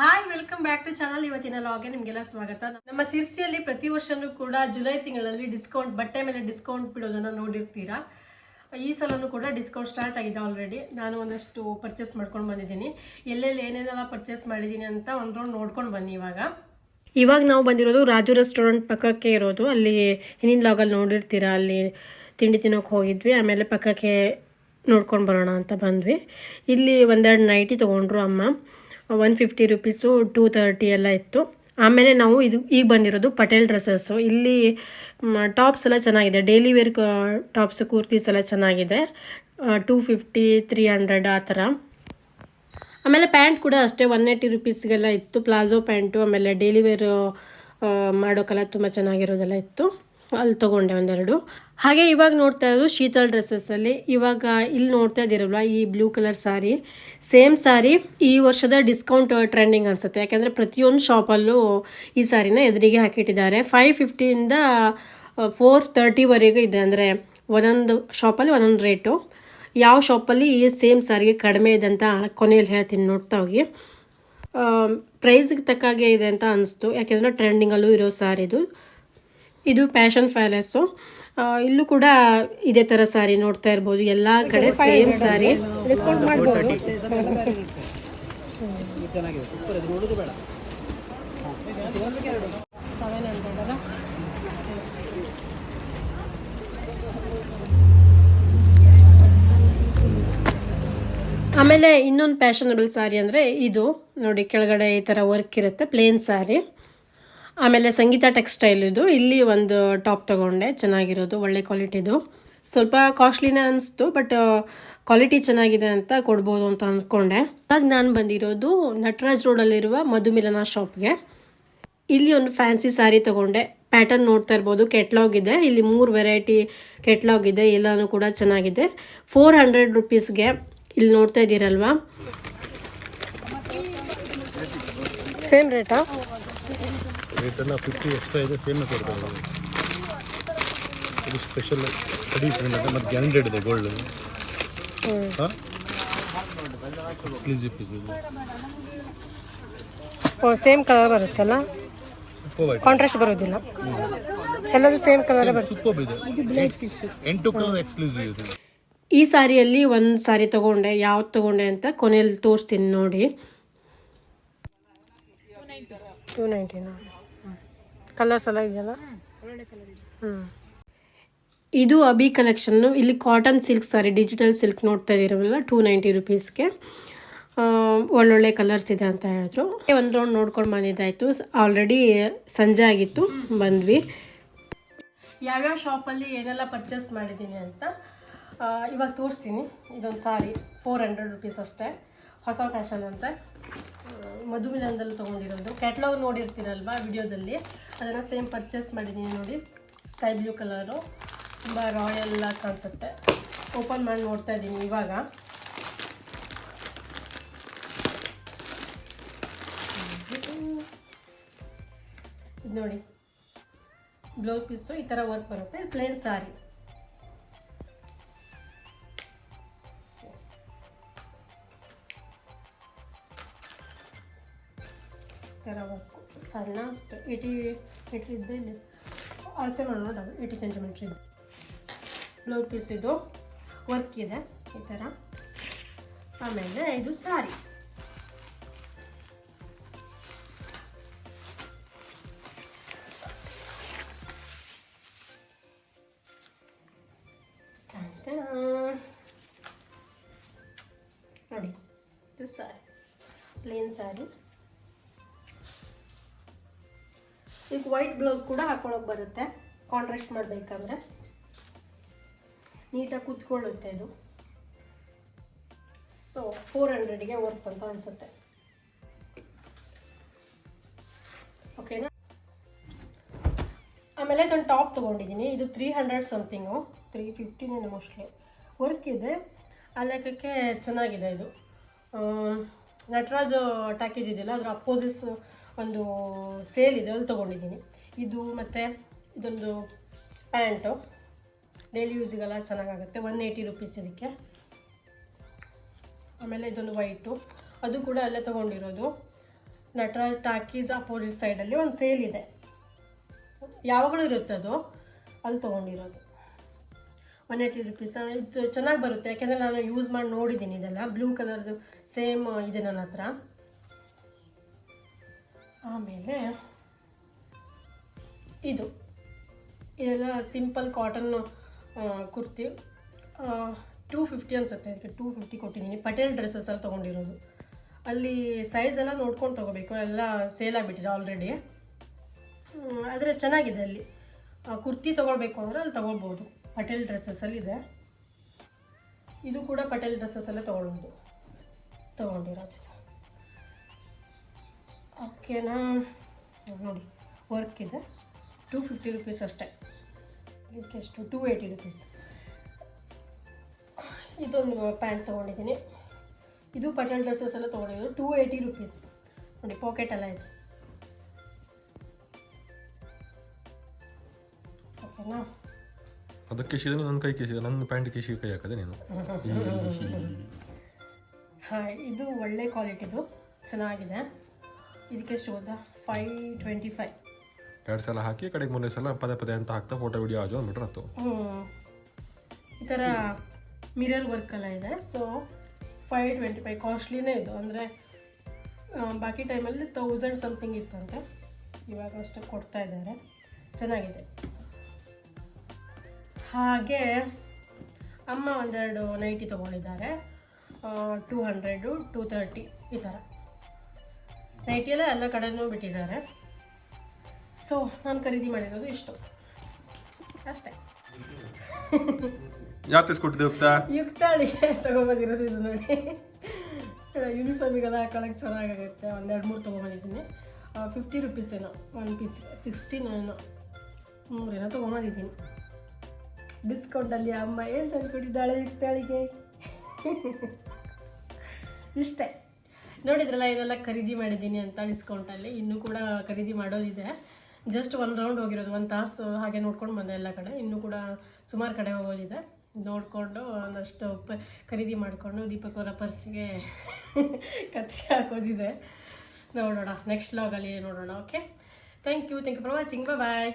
Hi welcome back to channel ಇವತ್ತಿನ ಲಾಗೆ ನಿಮಗೆಲ್ಲ ಸ್ವಾಗತ. ನಮ್ಮ ಸಿರ್ಸಿಯಲ್ಲಿ ಪ್ರತಿ ವರ್ಷನೂ ಕೂಡ ಜುಲೈ ತಿಂಗಳಲ್ಲಿ ಡಿಸ್ಕೌಂಟ್ ಬಟ್ಟೆ ಮೇಲೆ ಡಿಸ್ಕೌಂಟ್ ಬಿಡೋದನ್ನ ನೋಡಿರ್ತೀರಾ? ಈ ಸಲನೂ ಕೂಡ ಡಿಸ್ಕೌಂಟ್ ಸ್ಟಾರ್ಟ್ ಆಗಿದೆ ಆಲ್ರೆಡಿ ನಾನು ಒಂದಷ್ಟು ಪರ್ಚೇಸ್ ಮಾಡ್ಕೊಂಡು ಬಂದಿದ್ದೀನಿ. ಎಲ್ಲೆಲ್ಲಿ ಏನೇನೆಲ್ಲ ಪರ್ಚೇಸ್ ಮಾಡಿದ್ದೀನಿ ಅಂತ ಒಂದು ರೌಂಡ್ ನೋಡ್ಕೊಂಡು ಬನ್ನಿ ಇವಾಗ. ಇವಾಗ ನಾವು ಬಂದಿರೋದು ರಾಜು ರೆಸ್ಟೋರೆಂಟ್ ಪಕ್ಕಕ್ಕೆ ಇರೋದು. ಅಲ್ಲಿ ಹಿಂದಿನ ಲಾಗಲ್ಲಿ ನೋಡಿರ್ತೀರಾ? ಅಲ್ಲಿ ತಿಂಡಿ ತಿನ್ನೋಕೆ ಹೋಗಿದ್ವಿ. ಆಮೇಲೆ ಪಕ್ಕಕ್ಕೆ ನೋಡ್ಕೊಂಡು ಬರೋಣ ಅಂತ ಬಂದ್ವಿ. ಇಲ್ಲಿ ಒಂದೆರಡು ನೈಟಿ ತೊಗೊಂಡ್ರು ಅಮ್ಮ. One fifty rupees two thirty ಎಲ್ಲ ಇತ್ತು. ಆಮೇಲೆ ನಾವು ಇದು ಈಗ ಬಂದಿರೋದು ಪಟೇಲ್ ಡ್ರೆಸ್ಸಸ್ಸು ಇಲ್ಲಿ ಟಾಪ್ಸ್ ಎಲ್ಲ ಚೆನ್ನಾಗಿದೆ. ಡೈಲಿ ವೇರ್ ಟಾಪ್ಸ್ ಕುರ್ತೀಸ್ ಎಲ್ಲ ಚೆನ್ನಾಗಿದೆ. ಟೂ ಫಿಫ್ಟಿ ತ್ರೀ ಹಂಡ್ರೆಡ್ ಆ ಥರ. ಆಮೇಲೆ ಪ್ಯಾಂಟ್ ಕೂಡ ಅಷ್ಟೇ ಒನ್ ಏಯ್ಟಿ ರುಪೀಸ್ಗೆಲ್ಲ ಇತ್ತು. ಪ್ಲಾಜೋ ಪ್ಯಾಂಟು, ಆಮೇಲೆ ಡೈಲಿ ವೇರ್ ಮಾಡೋಕ್ಕೆಲ್ಲ ತುಂಬ ಚೆನ್ನಾಗಿರೋದೆಲ್ಲ ಇತ್ತು. ಅಲ್ಲಿ ತೊಗೊಂಡೆ ಒಂದೆರಡು. ಹಾಗೆ ಇವಾಗ ನೋಡ್ತಾ ಇರೋದು ಶೀತಲ್ ಡ್ರೆಸ್ಸಸ್ಸಲ್ಲಿ ಇವಾಗ ಇಲ್ಲಿ ನೋಡ್ತಾ ಇದ್ದೀರಲ್ವ, ಈ blue colour sari same sari ಈ ವರ್ಷದ ಡಿಸ್ಕೌಂಟ್ ಟ್ರೆಂಡಿಂಗ್ ಅನಿಸುತ್ತೆ. ಯಾಕೆಂದರೆ ಪ್ರತಿಯೊಂದು ಶಾಪಲ್ಲೂ ಈ ಸಾರಿನ ಎದುರಿಗೆ ಹಾಕಿಟ್ಟಿದ್ದಾರೆ. ಫೈವ್ ಫಿಫ್ಟಿಯಿಂದ ಫೋರ್ ತರ್ಟಿವರೆಗೂ ಇದೆ. ಅಂದರೆ ಒಂದೊಂದು ಶಾಪಲ್ಲಿ ಒಂದೊಂದು ರೇಟು ಯಾವ ಶಾಪಲ್ಲಿ ಈ ಸೇಮ್ ಸಾರಿಗೆ ಕಡಿಮೆ ಇದೆ ಅಂತ ಕೊನೆಯಲ್ಲಿ ಹೇಳ್ತೀನಿ. ನೋಡ್ತಾ ಹೋಗಿ. ಪ್ರೈಸ್ಗೆ ತಕ್ಕಾಗೆ ಇದೆ ಅಂತ ಅನಿಸ್ತು. ಯಾಕೆಂದರೆ ಟ್ರೆಂಡಿಂಗಲ್ಲೂ ಇರೋ ಸಾರಿದು ಇದು ಪ್ಯಾಷನ್ ಪ್ಯಾಲೇಸು ಇಲ್ಲೂ ಕೂಡ ಇದೇ ತರ ಸಾರಿ ನೋಡ್ತಾ ಇರ್ಬೋದು. ಎಲ್ಲ ಕಡೆ ಸೇಮ್ ಅಲ್ಲ ಆಮೇಲೆ ಇನ್ನೊಂದು ಫ್ಯಾಷನಬಲ್ ಸಾರಿ ಅಂದರೆ ಇದು. ನೋಡಿ ಕೆಳಗಡೆ ಈ ಥರ ವರ್ಕ್ ಇರುತ್ತೆ ಪ್ಲೇನ್ ಸಾರಿ ಆಮೇಲೆ ಸಂಗೀತ ಟೆಕ್ಸ್ಟೈಲ್ ಇದು. ಇಲ್ಲಿ ಒಂದು ಟಾಪ್ ತಗೊಂಡೆ. ಚೆನ್ನಾಗಿರೋದು, ಒಳ್ಳೆ ಕ್ವಾಲಿಟಿದು ಸ್ವಲ್ಪ ಕಾಸ್ಟ್ಲಿನೇ ಅನಿಸ್ತು, ಬಟ್ ಕ್ವಾಲಿಟಿ ಚೆನ್ನಾಗಿದೆ ಅಂತ ಕೊಡ್ಬೋದು ಅಂತ ಅಂದ್ಕೊಂಡೆ ಇವಾಗ ನಾನು ಬಂದಿರೋದು ನಟರಾಜ್ ರೋಡಲ್ಲಿರುವ ಮಧುಮಿಲನ ಶಾಪ್ಗೆ. ಇಲ್ಲಿ ಒಂದು ಫ್ಯಾನ್ಸಿ ಸ್ಯಾರಿ ತೊಗೊಂಡೆ. ಪ್ಯಾಟರ್ನ್ ನೋಡ್ತಾ ಇರ್ಬೋದು. ಕೆಟ್ಲಾಗ್ ಇದೆ. ಇಲ್ಲಿ ಮೂರು ವೆರೈಟಿ ಕೆಟ್ಲಾಗ್ ಇದೆ. ಎಲ್ಲನೂ ಕೂಡ ಚೆನ್ನಾಗಿದೆ. ಫೋರ್ ಹಂಡ್ರೆಡ್ ರುಪೀಸ್ಗೆ ಇಲ್ಲಿ ನೋಡ್ತಾ ಇದ್ದೀರಲ್ವಾ? ಸೇಮ್ ರೇಟಾ? ರೇಟ್ ಎಲ್ಲ ಫಿಫ್ಟಿ ಎಕ್ಸ್ಟ್ರಾ ಇದೆ ಸೇಮ್ ಕೊಡ್ತಾ ಇದ್ದೀವಿ ಇದು ಸ್ಪೆಷಲ್ ಕಡಿ ಫ್ರೆಂಡ್ ಇದೆ ಮತ್ತು ಗ್ಯಾರಂಟೆಡ್ ಇದೆ ಗೋಲ್ಡ್ ಹಾಂ? ಎಕ್ಸ್ಕ್ಲೂಸಿವ್ ಪೀಸ್ ಇದೆ. ಓ ಸೇಮ್ ಕಲರ್ ಬರುತ್ತಲ್ಲ? ಕಾಂಟ್ರಾಸ್ಟ್ ಬರೋದಿಲ್ಲ ಎಲ್ಲರೂ ಸೇಮ್ ಕಲರ್ ಬರುತ್ತೆ. ಸೂಪರ್ ಇದೆ. ಎಂಟು ಕಲರ್ ಎಕ್ಸ್ಕ್ಲೂಸಿವ್ ಇದೆ. ಈ ಸಾರಿಯಲ್ಲಿ ಒಂದು ಸಾರಿ ತಗೊಂಡೆ ಯಾವ್ದು ತಗೊಂಡೆ ಅಂತ ಕೊನೆಯಲ್ಲಿ ತೋರಿಸ್ತೀನಿ ನೋಡಿ. ಟೂ ನೈಂಟಿನಾ ಕಲರ್ಸ್ ಎಲ್ಲ ಇದೆಯಲ್ಲ? ಹ್ಞೂ ಇದು. ಅಬಿ ಕಲೆಕ್ಷನ್ನು ಇಲ್ಲಿ cotton silk sari digital silk ನೋಡ್ತಾ ಇದ್ದೀರಲ್ಲ ಟೂ ನೈಂಟಿ ರುಪೀಸ್ಗೆ ಒಳ್ಳೊಳ್ಳೆ ಕಲರ್ಸ್ ಇದೆ ಅಂತ ಹೇಳಿದ್ರು. ಒಂದು ರೌಂಡ್ ನೋಡ್ಕೊಂಡು ಬಂದಿದ್ದಾಯಿತು. ಆಲ್ರೆಡಿ ಸಂಜೆ ಆಗಿತ್ತು. ಬಂದ್ವಿ. ಯಾವ್ಯಾವ ಶಾಪಲ್ಲಿ ಏನೆಲ್ಲ ಪರ್ಚೇಸ್ ಮಾಡಿದ್ದೀನಿ ಅಂತ ಇವಾಗ ತೋರಿಸ್ತೀನಿ. ಇದೊಂದು ಸಾರಿ ಫೋರ್ ಹಂಡ್ರೆಡ್ ರುಪೀಸ್ ಅಷ್ಟೇ. ಹೊಸ ಫ್ಯಾಷನ್ ಅಂತ. ಮಧುಮಿಲನದಲ್ಲಿ ತೊಗೊಂಡಿರೋದು. ಕ್ಯಾಟ್ಲಾಗ್ ನೋಡಿರ್ತೀರಲ್ವ ವಿಡಿಯೋದಲ್ಲಿ? ಅದನ್ನು ಸೇಮ್ ಪರ್ಚೇಸ್ ಮಾಡಿದ್ದೀನಿ ನೋಡಿ. ಸ್ಕೈ ಬ್ಲೂ ಕಲರು ತುಂಬ ರಾಯಲ್ ಕಾಣಿಸುತ್ತೆ. ಓಪನ್ ಮಾಡಿ ನೋಡ್ತಾ ಇದ್ದೀನಿ ಇವಾಗ. ಇದು ನೋಡಿ. ಬ್ಲೌಸ್ ಪೀಸು ಈ ಥರ ವರ್ಕ್ ಬರುತ್ತೆ. ಪ್ಲೇನ್ ಸಾರಿ ವರ್ಕು ಸಣ್ಣ ಅಷ್ಟು. ಏಯ್ಟಿ ಮೀಟ್ರ್ ಇದ್ದೆ ಇಲ್ಲಿ ಅಳತೆ ಮಾಡೋಣ ಏಯ್ಟಿ ಸೆಂಟಿಮೀಟ್ರ್ ಇದೆ. ಬ್ಲೌಸ್ ಪೀಸ್ ಇದು. ವರ್ಕ್ ಇದೆ. ಈ ಥರ ಆಮೇಲೆ ಇದು ಸಾರಿ. ನೋಡಿ, ಇದು ಸಾರಿ ಪ್ಲೇನ್ ಸಾರಿ ಈಗ ವೈಟ್ ಬ್ಲೌಸ್ ಕೂಡ ಹಾಕೊಳ್ಳೋಕೆ ಬರುತ್ತೆ. ಕಾಂಟ್ರಾಸ್ಟ್ ಮಾಡಬೇಕಂದ್ರೆ. ನೀಟಾಗಿ ಕೂತ್ಕೊಳ್ಳುತ್ತೆ ಇದು. ಸೊ ಫೋರ್ ಹಂಡ್ರೆಡ್ಗೆ ವರ್ತ್ ಅಂತ ಅನಿಸುತ್ತೆ. ಓಕೆನಾ ಆಮೇಲೆ ಇದೊಂದು ಟಾಪ್ ತೊಗೊಂಡಿದ್ದೀನಿ ಇದು ತ್ರೀ ಹಂಡ್ರೆಡ್ ಸಮಥಿಂಗು ತ್ರೀ ಫಿಫ್ಟಿನೇ ಮೋಸ್ಟ್ಲಿ ವರ್ಕ್ ಇದೆ. ಆ ಲೆಕ್ಕಕ್ಕೆ ಚೆನ್ನಾಗಿದೆ ಇದು. ನಟರಾಜ್ ಟ್ಯಾಕೇಜ್ ಇದೆಯಲ್ಲ, ಅದರ ಅಪೋಸಿಸ್ ಒಂದು ಸೇಲ್ ಇದೆ ಅಲ್ಲಿ ತೊಗೊಂಡಿದ್ದೀನಿ. ಇದು ಮತ್ತು ಇದೊಂದು ಪ್ಯಾಂಟು. ಡೈಲಿ ಯೂಸಿಗೆಲ್ಲ ಚೆನ್ನಾಗಾಗುತ್ತೆ ಒನ್ ಏಯ್ಟಿ ರುಪೀಸ್ ಇದಕ್ಕೆ. ಆಮೇಲೆ ಇದೊಂದು ವೈಟು ಅದು ಕೂಡ ಅಲ್ಲೇ ತೊಗೊಂಡಿರೋದು. ನಟರಾಜ್ ಟಾಕೀಸ್ ಅಪೋಸಿಟ್ ಸೈಡಲ್ಲಿ ಒಂದು ಸೇಲ್ ಇದೆ. ಯಾವಾಗಲೂ ಇರುತ್ತೆ ಅದು. ಅಲ್ಲಿ ತೊಗೊಂಡಿರೋದು. ಒನ್ ಏಯ್ಟಿ ರುಪೀಸ್ ಇದು ಚೆನ್ನಾಗಿ ಬರುತ್ತೆ. ಯಾಕೆಂದರೆ ನಾನು ಯೂಸ್ ಮಾಡಿ ನೋಡಿದ್ದೀನಿ ಇದೆಲ್ಲ. ಬ್ಲೂ ಕಲರ್ದು ಸೇಮ್ ಇದೆ ನನ್ನ ಹತ್ರ. ಆಮೇಲೆ ಇದು ಇದೆಲ್ಲ simple cotton kurti two fifty ಅನ್ಸುತ್ತೆ. ಅದಕ್ಕೆ ಟೂ ಫಿಫ್ಟಿ ಕೊಟ್ಟಿದ್ದೀನಿ. ಪಟೇಲ್ ಡ್ರೆಸ್ಸಸ್ಸಲ್ಲಿ ತೊಗೊಂಡಿರೋದು. ಅಲ್ಲಿ ಸೈಜ್ ಎಲ್ಲ ನೋಡ್ಕೊಂಡು ತೊಗೋಬೇಕು. ಎಲ್ಲ ಸೇಲ್ ಆಗಿಬಿಟ್ಟಿದೆ ಆಲ್ರೆಡಿ ಆದರೆ ಚೆನ್ನಾಗಿದೆ ಅಲ್ಲಿ. ಕುರ್ತಿ ತೊಗೊಳ್ಬೇಕು ಅಂದರೆ ಅಲ್ಲಿ ತೊಗೊಳ್ಬೋದು. ಪಟೇಲ್ ಡ್ರೆಸ್ಸಸ್ಸಲ್ಲಿ ಇದೆ. ಇದು ಕೂಡ ಪಟೇಲ್ ಡ್ರೆಸ್ಸಸ್ಸಲ್ಲೇ ತೊಗೊಳ್ಬೋದು. ತೊಗೊಂಡಿರೋದು. ಓಕೆನಾ ನೋಡಿ ವರ್ಕ್ ಇದೆ. ಟೂ ಫಿಫ್ಟಿ ರುಪೀಸ್ ಅಷ್ಟೇ. ಇದಕ್ಕೆ ಎಷ್ಟು? ಟೂ ಏಯ್ಟಿ ರುಪೀಸ್ ಇದೊಂದು ಪ್ಯಾಂಟ್ ತೊಗೊಂಡಿದ್ದೀನಿ. ಇದು ಪಟೇಲ್ ಡ್ರೆಸ್ಸಸ್ ಎಲ್ಲ ತೊಗೊಂಡಿದ್ರು ಟೂ ಏಯ್ಟಿ ರುಪೀಸ್ ನೋಡಿ ಪಾಕೆಟ್ ಎಲ್ಲ ಇದೆ. ಓಕೆನಾ ಅದಕ್ಕೆ ಶಿದ ನನ್ನ ಕೈ ಕೇಸಿದ ನನ್ನ ಪ್ಯಾಂಟ್ ಕೇಸಿ ಕೈ ಹಾಕದೆ ನೀನು. ಹಾಂ ಇದು ಒಳ್ಳೆ ಕ್ವಾಲಿಟಿದು ಚೆನ್ನಾಗಿದೆ. ಇದಕ್ಕೆ ಗೊತ್ತಾ? ಫೈವ್ ಟ್ವೆಂಟಿ ಫೈವ್ ಎರಡು ಸಲ ಹಾಕಿ ಕಡೆಗೆ ಮೂರನೇ ಸಲ ಪದೇ ಪದೇ ಅಂತ ಹಾಕ್ತಾ ಫೋಟೋ ವಿಡಿಯೋ ಆಜು ಅಂದ್ಬಿಟ್ರೆ ಹತ್ತು ಹ್ಞೂ ಈ ಥರ ಮಿರರ್ ವರ್ಕ್ ಎಲ್ಲ ಇದೆ. ಸೊ ಫೈವ್ ಟ್ವೆಂಟಿ ಫೈವ್ ಕಾಸ್ಟ್ಲಿನೇ ಇದು. ಅಂದರೆ ಬಾಕಿ ಟೈಮಲ್ಲಿ ತೌಸಂಡ್ ಸಮಥಿಂಗ್ ಇತ್ತಂತೆ. ಇವಾಗ ಅಷ್ಟು ಕೊಡ್ತಾ ಇದ್ದಾರೆ. ಚೆನ್ನಾಗಿದೆ. ಹಾಗೆ ಅಮ್ಮ ಒಂದೆರಡು ನೈಟಿ ತೊಗೊಂಡಿದ್ದಾರೆ. ಟೂ ಹಂಡ್ರೆಡು ಟೂ ತರ್ಟಿ ಈ ಥರ ನೈಟಿ ಎಲ್ಲ ಕಡೆನೂ ಬಿಟ್ಟಿದ್ದಾರೆ. ಸೊ ನಾನು ಖರೀದಿ ಮಾಡಿರೋದು ಇಷ್ಟು. ಅಷ್ಟೇ. ಯಾಕೆ ತಿಸ್ಕೊಟ್ಟಿದ್ದೆ ಯುಕ್ತ ಯುಕ್ತಾಳಿಗೆ ತಗೊಬಂದಿರೋದು ಇದು ನೋಡಿ. ಯೂನಿಫಾರ್ಮಿಗೆಲ್ಲ ಹಾಕೊಳಕ್ಕೆ ಚೆನ್ನಾಗಾಗುತ್ತೆ. ಒಂದು ಎರಡು ಮೂರು ತೊಗೊಬಂದಿದ್ದೀನಿ. ಫಿಫ್ಟಿ ರುಪೀಸ್ ಏನೋ ಒನ್ ಪೀಸ್ ಸಿಕ್ಸ್ಟಿ ಏನೋ ಮೂರೇನೋ ತೊಗೊಂಬಂದಿದ್ದೀನಿ. ಡಿಸ್ಕೌಂಟಲ್ಲಿ ಅಮ್ಮ ಏನು ತಂದುಕೊಟ್ಟಿದ್ದಾಳೆ ಯುಕ್ತಾಳಿಗೆ ಇಷ್ಟೇ. ನೋಡಿದ್ರಲ್ಲ, ಇದೆಲ್ಲ ಖರೀದಿ ಮಾಡಿದ್ದೀನಿ ಅಂತ ಡಿಸ್ಕೌಂಟಲ್ಲಿ ಇನ್ನೂ ಕೂಡ ಖರೀದಿ ಮಾಡೋದಿದೆ. ಜಸ್ಟ್ ಒನ್ ರೌಂಡ್ ಹೋಗಿರೋದು, ಒಂದು ತಾಸು ಹಾಗೆ ನೋಡ್ಕೊಂಡು ಬಂದೆ ಎಲ್ಲ ಕಡೆ. ಇನ್ನೂ ಕೂಡ ಸುಮಾರು ಕಡೆ ಹೋಗೋದಿದೆ. ನೋಡಿಕೊಂಡು ಒಂದಷ್ಟು ಪ, ಖರೀದಿ ಮಾಡಿಕೊಂಡು ದೀಪಕ್ ಅವರ ಪರ್ಸಿಗೆ ಕತ್ರಿ ಹಾಕೋದಿದೆ. ನೋಡೋಣ ನೆಕ್ಸ್ಟ್ ಲಾಗಲ್ಲಿ ನೋಡೋಣ okay thank you thank you for watching bye